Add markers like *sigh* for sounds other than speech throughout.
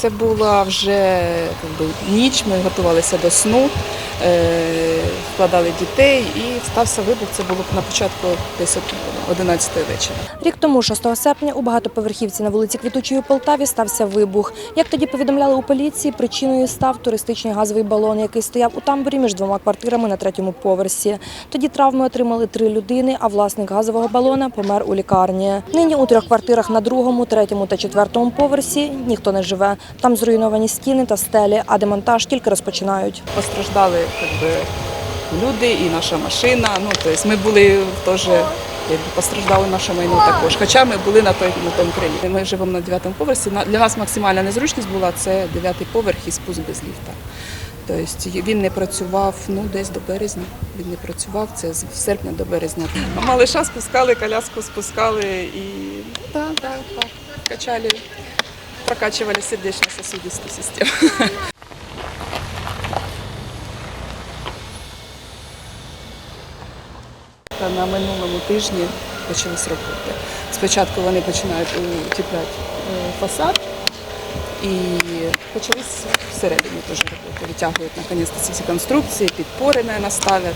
Це була вже ніч, ми готувалися до сну, е, дітей і стався вибух. Це було на початку десь 11 вечора. Рік тому, 6 серпня, у багатоповерхівці на вулиці Квітучої у Полтаві стався вибух. Як тоді повідомляли у поліції, причиною став туристичний газовий балон, який стояв у тамбурі між двома квартирами на третьому поверсі. Тоді травми отримали три людини, а власник газового балона помер у лікарні. Нині у трьох квартирах на другому, третьому та четвертому поверсі ніхто не живе. Там зруйновані стіни та стелі, а демонтаж тільки розпочинають. Постраждали якби, люди і наша машина. Ну, тобто ми були теж. якби, Постраждало наше майно також. Хоча ми були на той на тому крилі. Ми живемо на дев'ятому поверсі. На- Для нас максимальна незручність була це дев'ятий поверх і спуск без ліфта. Тобто він не працював ну десь до березня. Він не працював це з серпня до березня. Малиша спускали, коляску спускали і ну, да, да, так, качали, прокачували сердечно-сосудисту систему. Та на минулому тижні почались роботи. Спочатку вони починають утепляти е, фасад і почались всередині теж роботи. Витягують наконець ці всі конструкції, підпори наверное, ставлять.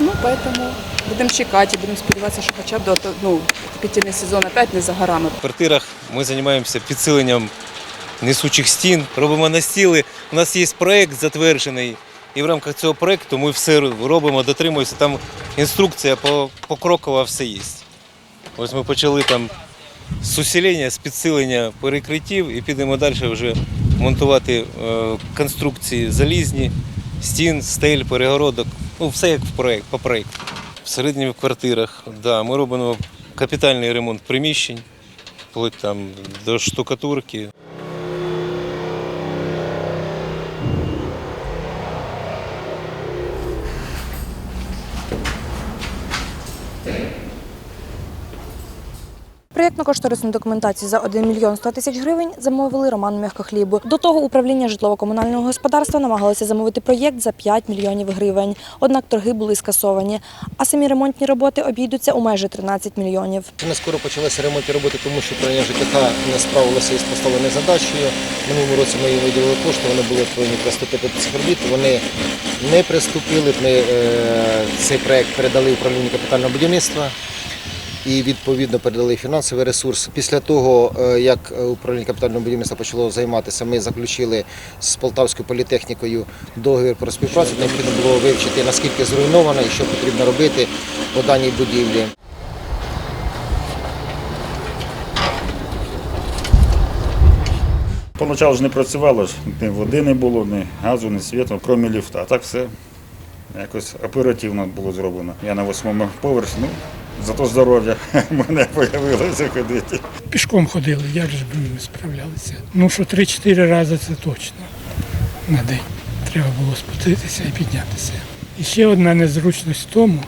Ну, поэтому будемо чекати, будемо сподіватися, що хоча б до ну, отопительний сезон опять не за горами. В квартирах ми займаємося підсиленням несучих стін, робимо настіли. У нас є проєкт затверджений, і в рамках цього проєкту ми все робимо, дотримуємося. Там інструкція по, покрокова все є. Ось ми почали там з усилення, з підсилення перекриттів і підемо далі вже монтувати е, конструкції залізні, стін, стель, перегородок. Ну, все як в проєкт, по проєкту. В середніх квартирах да, ми робимо капітальний ремонт приміщень, вплоть там до штукатурки. Проєктно-кошторисну документацію за 1 мільйон 100 тисяч гривень замовили Роману Мягкохлібу. До того управління житлово-комунального господарства намагалося замовити проєкт за 5 мільйонів гривень. Однак торги були скасовані. А самі ремонтні роботи обійдуться у майже 13 мільйонів. Не скоро почалися ремонтні роботи, тому що управління ЖКХ не справилося із поставленою задачею. Минулому році ми їм виділили кошти, вони були повинні приступити до цих робіт. Вони не приступили. Ми е, цей проект передали управлінню капітального будівництва. І відповідно передали фінансовий ресурс. Після того, е, як управління капітального будівництва почало займатися, ми заключили з Полтавською політехнікою договір про співпрацю. Необхідно було вивчити наскільки зруйнована і що потрібно робити по даній будівлі. Поначалу ж не працювало, ні води не було, ні газу, ні світу, крім ліфта. А так все якось оперативно було зроблено. Я на восьмому поверсі, ну, зато здоров'я *laughs* мене з'явилося ходити. Пішком ходили, як же б ми справлялися. Ну що 3-4 рази це точно на день. Треба було спуститися і піднятися. І ще одна незручність в тому,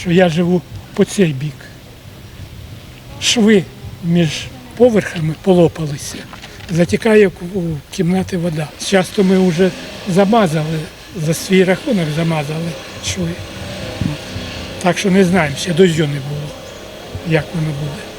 що я живу по цей бік. Шви між поверхами полопалися. Затікає у кімнати вода. Часто ми вже замазали, за свій рахунок замазали шви. Так що не знаємо, ще дощу не було, як воно буде.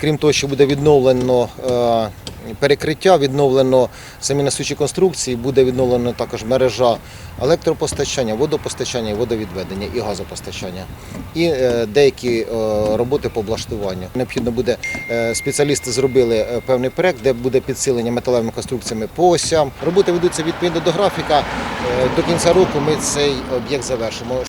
Крім того, що буде відновлено е, перекриття, відновлено самі несучі конструкції, буде відновлено також мережа електропостачання, водопостачання, водовідведення і газопостачання. І е, деякі е, роботи по облаштуванню. Необхідно буде, спеціалісти зробили певний проект, де буде підсилення металевими конструкціями по осям. Роботи ведуться відповідно до графіка. До кінця року ми цей об'єкт завершимо.